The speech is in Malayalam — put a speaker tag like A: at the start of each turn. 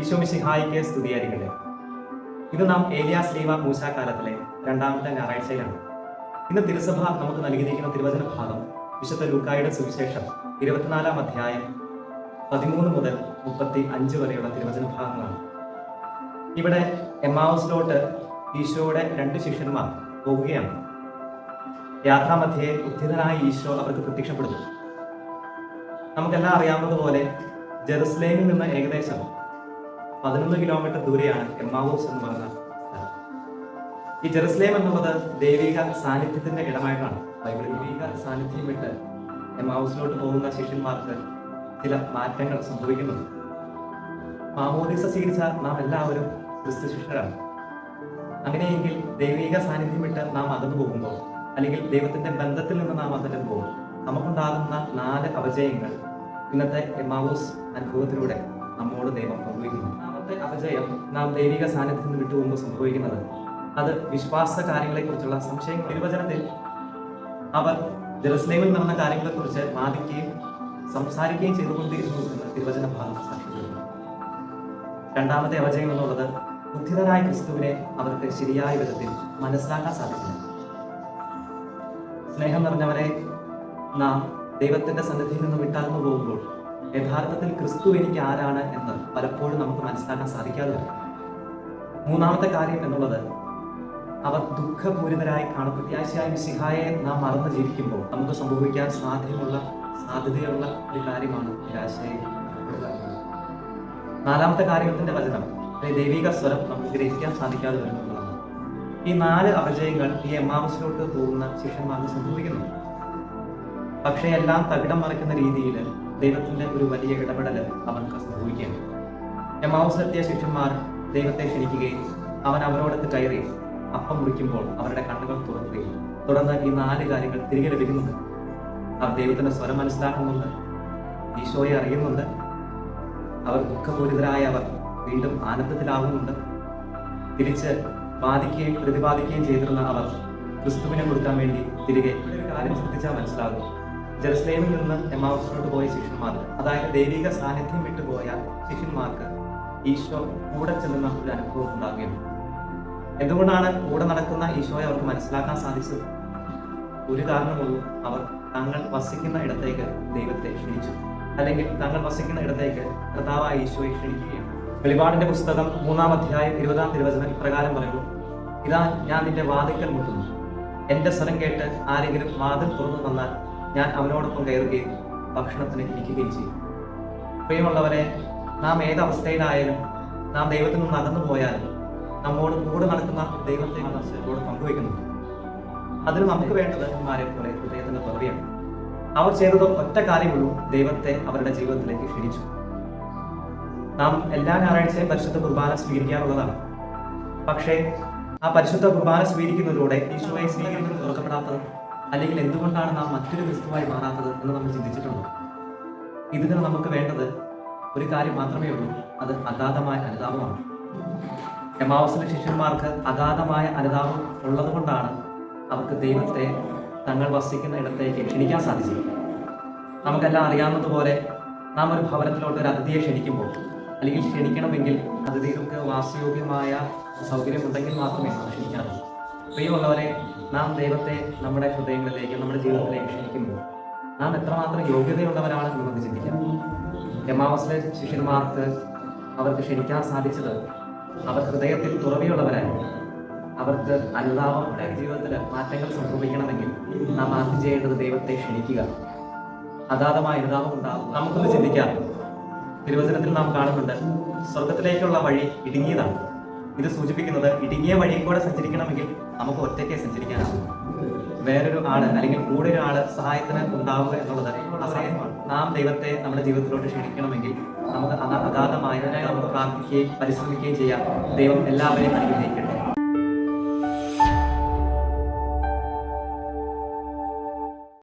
A: ഈശോമിശിഹായിക്ക് സ്തുതിയായിരിക്കട്ടെ. ഇത് നാം ഏലിയാ സ്ലീവ മൂശാകാലത്തിലെ രണ്ടാമത്തെ ഞായറാഴ്ചയിലാണ്. ഇന്ന് തിരുസഭ നമുക്ക് നൽകിയിരിക്കുന്ന തിരുവചന ഭാഗം വിശുദ്ധ ലൂക്കായുടെ സുവിശേഷം ഇരുപത്തിനാലാം അധ്യായം പതിമൂന്ന് മുതൽ മുപ്പത്തി അഞ്ച് വരെയുള്ള തിരുവചന ഭാഗങ്ങളാണ് ഇവിടെ എമാവസിലോട്ട് ഈശോയുടെ രണ്ട് ശിഷ്യന്മാർ പോവുകയാണ് യാത്രാമധ്യേ ഉദ്ധിതനായ ഈശോ അവർക്ക് പ്രത്യക്ഷപ്പെടുന്നു. നമുക്കെല്ലാം അറിയാവുന്നതുപോലെ ജെറുസലേമിൽ നിന്ന് ഏകദേശം പതിനൊന്ന് കിലോമീറ്റർ ദൂരെയാണ് എമ്മാവൂസ് എന്ന് പറയുന്ന സ്ഥലം. ഈ ജെറുസലേം എന്നുള്ളത് ദൈവിക സാന്നിധ്യത്തിന്റെ ഇടമായിട്ടാണ്. ബൈബിൾ ദൈവിക സാന്നിധ്യം വിട്ട് എമ്മാവൂസിലോട്ട് പോകുന്ന ശിഷ്യന്മാർക്ക് ചില മാറ്റങ്ങൾ സംഭവിക്കുന്നുണ്ട്. മാമോദിസ സ്വീകരിച്ച നാം എല്ലാവരും ക്രിസ്തു ശിഷ്യരാണ്. അങ്ങനെയെങ്കിൽ ദൈവിക സാന്നിധ്യം വിട്ട് നാം അകന്നു പോകുമ്പോൾ അല്ലെങ്കിൽ ദൈവത്തിന്റെ ബന്ധത്തിൽ നിന്ന് നാം അകന്നു പോകും നമുക്കുണ്ടാകുന്ന നാല് അപജയങ്ങൾ ഇന്നത്തെ എമാവൂസ് അനുഭവത്തിലൂടെ നമ്മോട് ദൈവം പങ്കുവയ്ക്കുന്നു ഒന്നാമത്തെ അപജയം നാം ദൈവിക സാന്നിധ്യത്തിൽ നിന്ന് വിട്ടുപോകുമ്പോൾ സംഭവിക്കുന്നത്. അത് വിശ്വാസ കാര്യങ്ങളെക്കുറിച്ചുള്ള സംശയം നിർവചനത്തിൽ അവർ ജെറുസലേമിൽ നടന്ന കാര്യങ്ങളെക്കുറിച്ച് വാദിക്കുകയും സംസാരിക്കുകയും ചെയ്തുകൊണ്ടിരുന്നു എന്ന് തിരുവചന ഭാഗം സാക്ഷ്യപ്പെടുന്നു രണ്ടാമത്തെ അപജയം എന്നുള്ളത് ബുദ്ധിതരായ ക്രിസ്തുവിനെ അവർക്ക് ശരിയായ വിധത്തിൽ മനസ്സിലാക്കാൻ സാധിച്ചില്ല. സ്നേഹം നിറഞ്ഞവരെ നാം ദൈവത്തിന്റെ സന്നിധിയിൽ നിന്ന് വിട്ടകന്നു പോകുമ്പോൾ യഥാർത്ഥത്തിൽ ക്രിസ്തു എനിക്ക് ആരാണ് എന്ന് പലപ്പോഴും നമുക്ക് മനസ്സിലാക്കാൻ സാധിക്കാതെ വരും മൂന്നാമത്തെ കാര്യം എന്നുള്ളത് അവർ ദുഃഖപൂരിതരായി കാണും പ്രത്യാശയായ സിഹായെ നാം മറന്നു ജീവിക്കുമ്പോൾ നമുക്ക് സംഭവിക്കാൻ സാധ്യമുള്ള സാധ്യതയുള്ള ഒരു കാര്യമാണ് നിരാശയെ നാലാമത്തെ കാര്യത്തിന്റെ വചനം ദൈവിക സ്വരം നമുക്ക് ഗ്രഹിക്കാൻ സാധിക്കാതെ വരുന്നതാണ്. ഈ നാല് അപജയങ്ങൾ ഈ എമ്മാവസിലോട്ട് പോകുന്ന ശിഷ്യന്മാർക്ക് സംഭവിക്കുന്നു പക്ഷേ എല്ലാം തകിടം മറിക്കുന്ന രീതിയിൽ ദൈവത്തിന്റെ ഒരു വലിയ ഇടപെടൽ അവർക്ക് സംഭവിക്കുകയാണ്. എമ്മാവസിലെത്തിയ ശിഷ്യന്മാർ ദൈവത്തെ ക്ഷണിക്കുകയും അവൻ അവരോടത്ത് കയറി അപ്പം മുറിക്കുമ്പോൾ അവരുടെ കണ്ണുകൾ തുറക്കുകയും തുടർന്ന് ഈ നാല് കാര്യങ്ങൾ തിരികെ ലഭിക്കുന്നുണ്ട്. അവർ ദൈവത്തിന്റെ സ്വരം മനസ്സിലാക്കുന്നുണ്ട്. ഈശോയെ അറിയുന്നുണ്ട്. അവർ ദുഃഖപൂരിതരായ അവർ വീണ്ടും ആനന്ദത്തിലാകുന്നുണ്ട്. തിരിച്ച് ബാധിക്കുകയും പ്രതിപാദിക്കുകയും ചെയ്തിരുന്ന അവർ ക്രിസ്തുവിനെ കൊടുക്കാൻ വേണ്ടി തിരികെ ഒരു കാര്യം ശ്രദ്ധിച്ചാൽ മനസ്സിലാകും. ജെറുസലേമിൽ നിന്ന് എമാവസിലോട്ട് പോയ ശിഷ്യന്മാർ അതായത് ദൈവിക സാന്നിധ്യം വിട്ടുപോയ ശിഷ്യന്മാർക്ക് ഈശോ കൂടെ ചെല്ലുന്ന ഒരു അനുഭവം ഉണ്ടാകുകയുണ്ട് എന്തുകൊണ്ടാണ് കൂടെ നടക്കുന്ന ഈശോയെ അവർക്ക് മനസ്സിലാക്കാൻ സാധിച്ചത്? ഒരു കാരണമുള്ളൂ അവർ തങ്ങൾ വസിക്കുന്ന ഇടത്തേക്ക് ദൈവത്തെ ക്ഷണിച്ചു. അല്ലെങ്കിൽ തങ്ങൾ വസിക്കുന്ന ഇടത്തേക്ക് കർത്താവായ ഈശോയെ ക്ഷണിക്കുകയാണ്. വെളിപാടിന്റെ പുസ്തകം മൂന്നാം അധ്യായം ഇരുപതാം തിരുവചനം ഇപ്രകാരം പറയുന്നു ഇതാ ഞാൻ നിന്റെ വാതിക്കൽ മുട്ടുന്നു. എന്റെ സ്വരം കേട്ട് ആരെങ്കിലും വാതിൽ തുറന്നു തന്നാൽ ഞാൻ അവനോടൊപ്പം കയറുകയും ഭക്ഷണത്തിന് ഇരിക്കുകയും ചെയ്യും പ്രിയമുള്ളവരെ നാം ഏതവസ്ഥയിലായാലും നാം ദൈവത്തിൽ നിന്ന് അകന്നു പോയാലും നമ്മോട് കൂടെ നടക്കുന്ന ദൈവത്തെ മനസ്സിലോട് പങ്കുവയ്ക്കുന്നു അതിന് നമുക്ക് വേണ്ടത് മാരെ പോലെ ഹൃദയത്തിന്റെ തുറവിയാണ് അവർ ചെയ്തത് ഒറ്റ കാര്യമുള്ളൂ ദൈവത്തെ അവരുടെ ജീവിതത്തിലേക്ക് ക്ഷണിച്ചു. നാം എല്ലാ ഞായറാഴ്ചയും പരിശുദ്ധ കുർബാന സ്വീകരിക്കാറുള്ളതാണ്. പക്ഷേ ആ പരിശുദ്ധ കുർബാന സ്വീകരിക്കുന്നതിലൂടെ ഈശോയെ സ്വീകരിക്കുന്നത് തുറക്കപ്പെടാത്തത് അല്ലെങ്കിൽ എന്തുകൊണ്ടാണ് നാം മറ്റൊരു ക്രിസ്തുവായി മാറാത്തത് എന്ന് നമ്മൾ ചിന്തിച്ചിട്ടുണ്ടോ? ഇതിന് നമുക്ക് വേണ്ടത് ഒരു കാര്യം മാത്രമേ ഉള്ളൂ. അത് അഗാധമായ അനുതാപമാണ്. എമാവസിലെ ശിഷ്യന്മാർക്ക് അഗാധമായ അനുതാപം ഉള്ളതുകൊണ്ടാണ് അവർക്ക് ദൈവത്തെ തങ്ങൾ വസിക്കുന്ന ഇടത്തേക്ക് ക്ഷണിക്കാൻ സാധിച്ചത്. നമുക്കെല്ലാം അറിയാവുന്നതുപോലെ നാം ഒരു ഭവനത്തിലോട്ട് ഒരു അതിഥിയെ ക്ഷണിക്കുമ്പോൾ അല്ലെങ്കിൽ ക്ഷണിക്കണമെങ്കിൽ അതിഥികൾക്ക് വാസയോഗ്യമായ സൗകര്യമുണ്ടെങ്കിൽ മാത്രമേ ക്ഷണിക്കാറുള്ളൂ. പ്രിയമുള്ളവരെ നാം ദൈവത്തെ നമ്മുടെ ഹൃദയങ്ങളിലേക്ക് നമ്മുടെ ജീവിതത്തിലേക്ക് ക്ഷണിക്കുമ്പോൾ നാം എത്രമാത്രം യോഗ്യതയുള്ളവരാണ് എന്ന് നമുക്ക് ചിന്തിക്കാം. എമാവസിലെ ശിഷ്യന്മാർക്ക് അവർക്ക് ക്ഷണിക്കാൻ സാധിച്ചത് അവർ ഹൃദയത്തിൽ തുറവിയുള്ളവരായിരുന്നു അവർക്ക് അനുതാപം ജീവിതത്തിൽ മാറ്റങ്ങൾ സംഭവിക്കണമെങ്കിൽ നാം ആദ്യം ചെയ്യേണ്ടത് ദൈവത്തെ ക്ഷണിക്കുക. അഗാധമായ അനുതാപം ഉണ്ടാകും. നമുക്കൊന്ന് ചിന്തിക്കാം. തിരുവചനത്തിൽ നാം കാണുന്നുണ്ട് സ്വർഗത്തിലേക്കുള്ള വഴി ഇടുങ്ങിയതാണ്. ഇത് സൂചിപ്പിക്കുന്നത് ഇടുങ്ങിയ വഴിയും കൂടെ സഞ്ചരിക്കണമെങ്കിൽ നമുക്ക് ഒറ്റയ്ക്ക് സഞ്ചരിക്കാനാവും. വേറൊരു ആൾ അല്ലെങ്കിൽ കൂടെ ഒരു സഹായത്തിന് ഉണ്ടാവുക എന്നുള്ളത് അസഹ്യമാണ് നാം ദൈവത്തെ നമ്മുടെ ജീവിതത്തിലോട്ട് ക്ഷണിക്കണമെങ്കിൽ നമുക്ക് അഗാധമായ നമുക്ക് പ്രാർത്ഥിക്കുകയും പരിശ്രമിക്കുകയും ചെയ്യാം. ദൈവം എല്ലാവരെയും അനുഗ്രഹിക്കട്ടെ.